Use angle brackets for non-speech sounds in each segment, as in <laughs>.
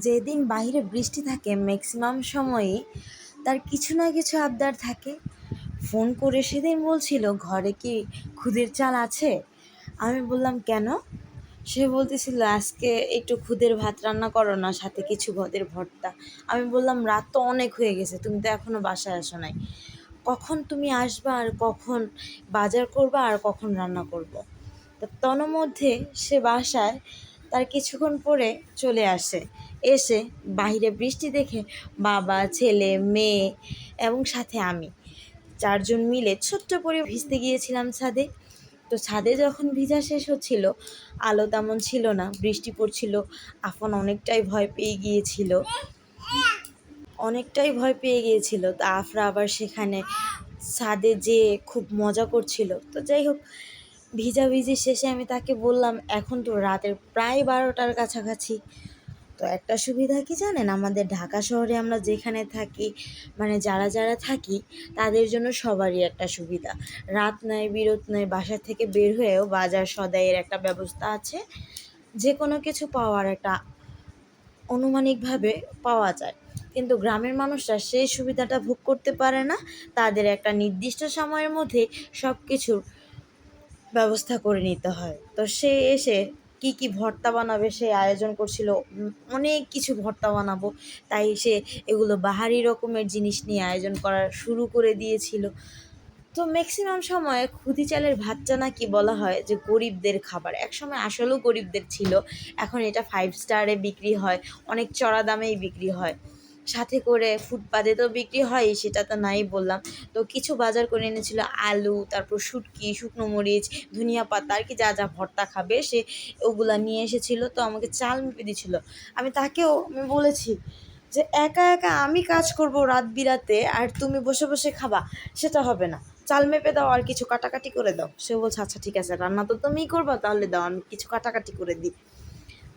যেদিন বাইরে বৃষ্টি থাকে ম্যাক্সিমাম সময়ই তার কিছু না কিছু আবদার থাকে। ফোন করে সেদিন বলছিল, ঘরে কি খুদের চাল আছে? আমি বললাম, কেন? সে বলতেছিল, আজকে একটু খুদের ভাত রান্না করো না, সাথে কিছু ভদের ভর্তা। আমি বললাম, রাত তো অনেক হয়ে গেছে, তুমি তো এখনও বাসায় আসো নাই। কখন তুমি আসবা আর কখন বাজার করবা আর কখন রান্না করব। তো তন্মধ্যে সে বাসায় তার কিছুক্ষণ পরে চলে আসে। এসে বাইরে বৃষ্টি দেখে বাবা, ছেলে, মেয়ে এবং সাথে আমি। চারজন মিলে ছোট্ট করে ভিজতে গিয়েছিলাম ছাদে। তো ছাদে যখন ভিজা শেষ হচ্ছিল, আলো তেমন ছিল না, বৃষ্টি পড়ছিল, আফন অনেকটাই ভয় পেয়ে গিয়েছিল। অনেকটাই ভয় পেয়ে গিয়েছিল। তো আফরা আবার সেখানে ছাদে যেয়ে খুব মজা করছিল। তো যাই হোক ভিজাভিজি শেষে আমি তাকে বললাম, এখন তো রাতের প্রায় বারোটার কাছাকাছি। তো একটা সুবিধা কি জানেন? আমাদের ঢাকা শহরে আমরা যেখানে থাকি মানে যারা যারা থাকি, তাদের জন্য সবারই একটা সুবিধা। রাত নয় বিরত নয় বাসা থেকে বের হয়েও বাজার সদাইয়ের একটা ব্যবস্থা আছে। যে কোনো কিছু পাওয়ার একটা অনুমানিকভাবে পাওয়া যায়। কিন্তু গ্রামের মানুষরা সেই সুবিধাটা ভোগ করতে পারে না। তাদের একটা নির্দিষ্ট সময়ের মধ্যে সব কিছুর ব্যবস্থা করে নিতে হয়। তো সে এসে কি কি ভর্তা বানাবে সে আয়োজন করছিল অনেক কিছু ভর্তা বানাবো। তাই সে এগুলো বাহারি রকমের জিনিস নিয়ে আয়োজন করা শুরু করে দিয়েছিল। তো ম্যাক্সিমাম সময়ে খুদি চালের ভাতটা নাকি বলা হয় যে গরিবদের খাবার। একসময় আসলেও গরিবদের ছিল। এখন এটা ফাইভ স্টারে বিক্রি হয়, অনেক চড়া দামেই বিক্রি হয়। সাথে করে ফুটপাতে তো বিক্রি হয় সেটা তো নাই বললাম। তো কিছু বাজার করে এনেছিল আলু, তারপর শুটকি, শুকনো মরিচ, ধনিয়া পাতা, আর কি যা যা ভর্তা খাবে, সে ওগুলা নিয়ে এসেছিল, তো আমাকে চাল মেপে দিছিল। আমি তাকেও, আমি বলেছি যে, একা একা আমি কাজ করব রাত বিরাতে, আর তুমি বসে বসে খাবা, সেটা হবে না। চাল মেপে দাও আর কিছু কাটাকাটি করে দাও। সে বলছে আচ্ছা ঠিক আছে, রান্না তো তুমিই করবা, তাহলে দাও, আমি কিছু কাটাকাটি করে দিই।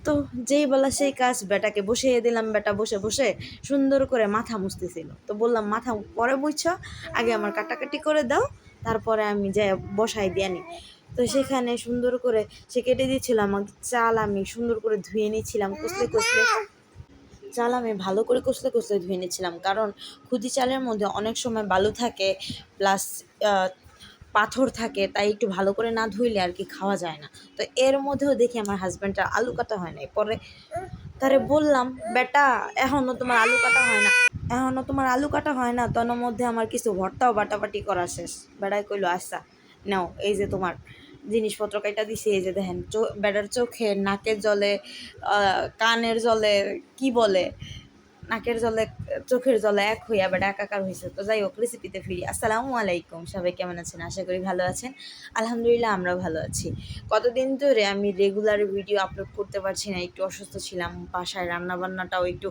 তো যেই বলা সেই কাজ বেটাকে বসিয়ে দিলাম, বেটা বসে বসে সুন্দর করে মাথা মুছতেছিল। তো বললাম, মাথা পরে বুঝছ আগে আমার কাটাকাটি করে দাও, তারপরে আমি যাই বসাই দিয়ে তো সেখানে সুন্দর করে সে কেটে দিয়েছিল আমাকে, চাল আমি সুন্দর করে ধুয়ে নিয়েছিলাম, কষলে কষলে। চাল আমি ভালো করে কষলে কষলে ধুয়ে নিয়েছিলাম, কারণ খুদি চালের মধ্যে অনেক সময় বালু থাকে, প্লাস পাথর থাকে, তাই একটু ভালো করে না ধুইলে আর কি খাওয়া যায় না। তো এর মধ্যেও দেখি আমার হাজব্যান্ডটা আলু কাটা হয় নাই। পরে তারে বললাম, বেটা এখনও তোমার আলু কাটা হয় না। এখনও তোমার আলু কাটা হয় না তখন মধ্যে আমার কিছু ভর্তাও বাটাবাটি করা শেষ। বেড়াই কইলো আচ্ছা নাও, এই যে তোমার জিনিসপত্র কাইটা দিছি, এই যে দেখেন, চো, বেড়ার চোখে নাকের জলে কানের জলে, কি বলে নাকের জলে, চোখের জলে এক হইয়া বেড়া একাকার হয়েছে তো যাই হোক রেসিপিতে ফিরি। আসসালামু আলাইকুম, সবাই কেমন আছেন? আশা করি ভালো আছেন। আলহামদুলিল্লাহ, আমরাও ভালো আছি। কতদিন ধরে আমি রেগুলার ভিডিও আপলোড করতে পারছি না, একটু অসুস্থ ছিলাম, বাসায় রান্নাবান্নাটাও একটু,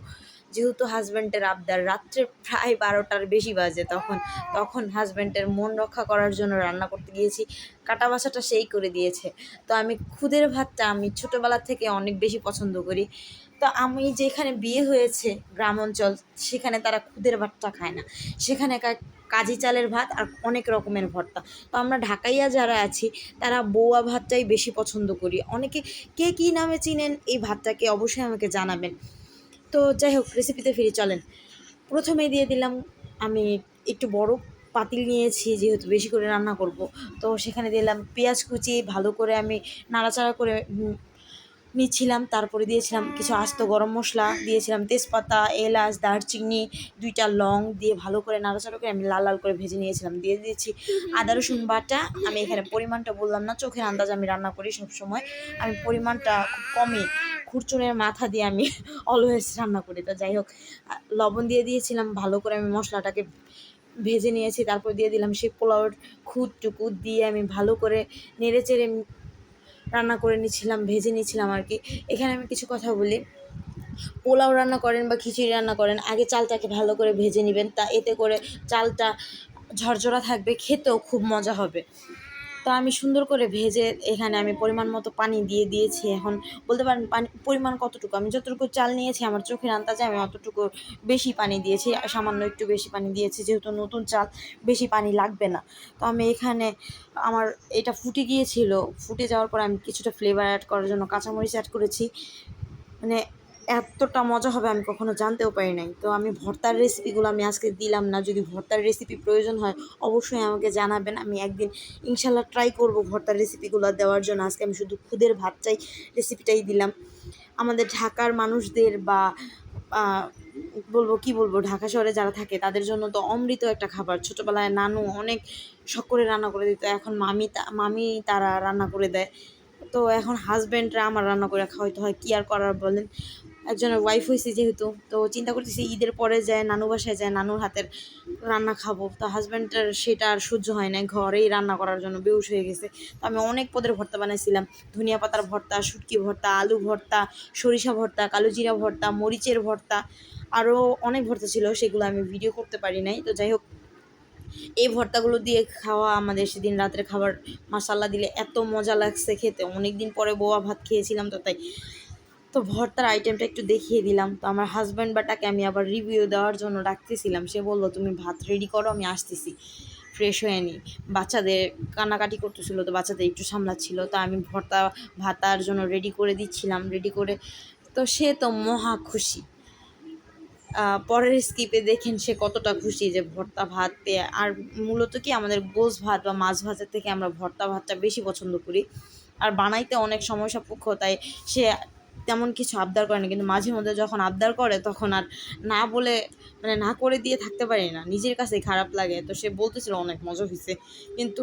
যেহেতু হাজব্যান্ডের আবদার, রাত্রে প্রায় বারোটার বেশি বাজে তখন। তখন হাজব্যান্ডের মন রক্ষা করার জন্য রান্না করতে গিয়েছি, কাটা বাসাটা সেই করে দিয়েছে। তো আমি খুদের ভাতটা আমি ছোটোবেলা থেকে অনেক বেশি পছন্দ করি। তো আমি যেখানে বিয়ে হয়েছে গ্রাম অঞ্চল সেখানে তারা খুদের ভাতটা খায় না। সেখানে কাজি চালের ভাত আর অনেক রকমের ভর্তা। তো আমরা ঢাকাইয়া যারা আছি, তারা বৌয়া ভাতটাই বেশি পছন্দ করি। অনেকে কে কী নামে চিনেন, এই ভাতটাকে অবশ্যই আমাকে জানাবেন। তো যাই হোক রেসিপিতে ফিরে চলেন। প্রথমে দিয়ে দিলাম, আমি একটু বড় পাতিল নিয়েছি, যেহেতু বেশি করে রান্না করব। তো সেখানে দিলাম পেঁয়াজ কুচি, ভালো করে আমি নাড়াচাড়া করে নিচ্ছিলাম তারপরে দিয়েছিলাম কিছু আস্ত গরম মশলা দিয়েছিলাম তেজপাতা এলাচ দারচিনি দুইটা লং দিয়ে ভালো করে নাড়াচাড়া করে আমি লাল লাল করে ভেজে নিয়েছিলাম দিয়ে দিয়েছি আদা রসুন বাটা। আমি এখানে পরিমাণটা বললাম না চোখের আন্দাজ আমি রান্না করি সব সময় আমি পরিমাণটা খুব কমই খুরচুনের মাথা দিয়ে আমি <laughs> অলওয়েজ রান্না করি। তো যাই হোক লবণ দিয়ে দিয়েছিলাম ভালো করে আমি মশলাটাকে ভেজে নিয়েছি তারপর দিয়ে দিলাম সেই পোলাওয়ের খুদটুকু দিয়ে আমি ভালো করে নেড়ে চেড়ে রান্না করে নিয়েছিলাম ভেজে নিয়েছিলাম আর কি। এখানে আমি কিছু কথা বলি। পোলাও রান্না করেন বা খিচুড়ি রান্না করেন, আগে চালটাকে ভালো করে ভেজে নেবেন। তা এতে করে চালটা ঝরঝরা থাকবে, খেতেও খুব মজা হবে। তো আমি সুন্দর করে ভেজে এখানে আমি পরিমাণ মতো পানি দিয়ে দিয়েছি। এখন বলতে পারেন পানি, পরিমাণ কতটুকু? আমি যতটুকু চাল নিয়েছি, আমার চোখের আন্দাজে আমি অতটুকু বেশি পানি দিয়েছি, সামান্য একটু বেশি পানি দিয়েছি, যেহেতু নতুন চাল বেশি পানি লাগবে না। তো আমি এখানে আমার এটা ফুটে গিয়েছিল, ফুটে যাওয়ার পর আমি কিছুটা ফ্লেভার অ্যাড করার জন্য কাঁচামরিচ অ্যাড করেছি। মানে এতটা মজা হবে আমি কখনো জানতেও পারি নাই। তো আমি ভর্তার রেসিপিগুলো আমি আজকে দিলাম না। যদি ভর্তার রেসিপি প্রয়োজন হয়, অবশ্যই আমাকে জানাবেন। আমি একদিন ইনশাল্লাহ ট্রাই করব ভর্তার রেসিপিগুলো দেওয়ার জন্য। আজকে আমি শুধু খুদের ভাত চাই রেসিপিটাই দিলাম। আমাদের ঢাকার মানুষদের বা বলব, কি বলব, ঢাকা শহরে যারা থাকে, তাদের জন্য তো অমৃত একটা খাবার। ছোটোবেলায় নানু অনেক শখ করে রান্না করে দিত, এখন মামি মামি তারা রান্না করে দেয়। তো এখন হাজব্যান্ডরা আমার রান্না করে খাওয়াইতে হয়, কি আর করার বলেন? একজনের ওয়াইফ হয়েছে যেহেতু, তো চিন্তা করতেছি ঈদের পরে যায়, নানু বাসায় যায়, নানুর হাতের রান্না খাব। তো হাজব্যান্ডের সেটা আর সহ্য হয় না ঘরেই রান্না করার জন্য বেউস হয়ে গেছে। তো আমি অনেক পদের ভর্তা বানাইছিলাম। ধনিয়া পাতার ভর্তা, শুটকি ভর্তা, আলু ভর্তা, সরিষা ভর্তা কালো জিরা ভর্তা, মরিচের ভর্তা আরও অনেক ভর্তা ছিল, সেগুলো আমি ভিডিও করতে পারি নাই। তো যাই হোক, এই ভর্তাগুলো দিয়ে খাওয়া আমাদের সেদিন রাতের খাবার মাসাল্লা দিলে এত মজা লাগছে খেতে। অনেক দিন পরে বোয়া ভাত খেয়েছিলাম তো তাই তো ভর্তার আইটেমটা একটু দেখিয়ে দিলাম। তো আমার হাজব্যান্ড বাটাকে আমি আবার রিভিউ দেওয়ার জন্য ডাকতেছিলাম। সে বলল, তুমি ভাত রেডি করো, আমি আসতেছি। ফ্রেশ হয়ে নিই বাচ্চাদের কান্নাকাটি করতেছিল, তো বাচ্চাদের একটু সামলাচ্ছিল। তো আমি ভর্তা, ভাতার জন্য রেডি করে দিচ্ছিলাম রেডি করে। তো সে তো মহা খুশি। পরের স্কিপে দেখেন সে কতটা খুশি যে ভর্তা ভাত পেয়ে আর মূলত কি, আমাদের গোস ভাত বা মাছ ভাতের থেকে আমরা ভর্তা ভাতটা বেশি পছন্দ করি। আর বানাইতে অনেক সময় সাপেক্ষ তাই সে তেমন কিছু আবদার করে না, কিন্তু মাঝে মধ্যে যখন আবদার করে তখন আর না বলে মানে না করে দিয়ে থাকতে পারি না। নিজের কাছেই খারাপ লাগে। তো সে বলতেছিল অনেক মজা হয়েছে কিন্তু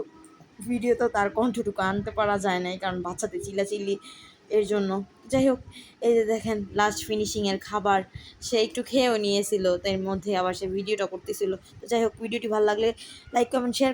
ভিডিও তো তার কণ্ঠটুকু আনতে পারা যায় নাই, কারণ বাচ্চাতে চিল্লাচিল্লি এর জন্য। যাই হোক, এই যে দেখেন লাস্ট ফিনিশিংয়ের খাবার, সে একটু খেয়েও নিয়েছিল, তার মধ্যে আবার সে ভিডিওটা করতেছিল। তো যাই হোক, ভিডিওটি ভালো লাগলে লাইক কমেন্ট শেয়ার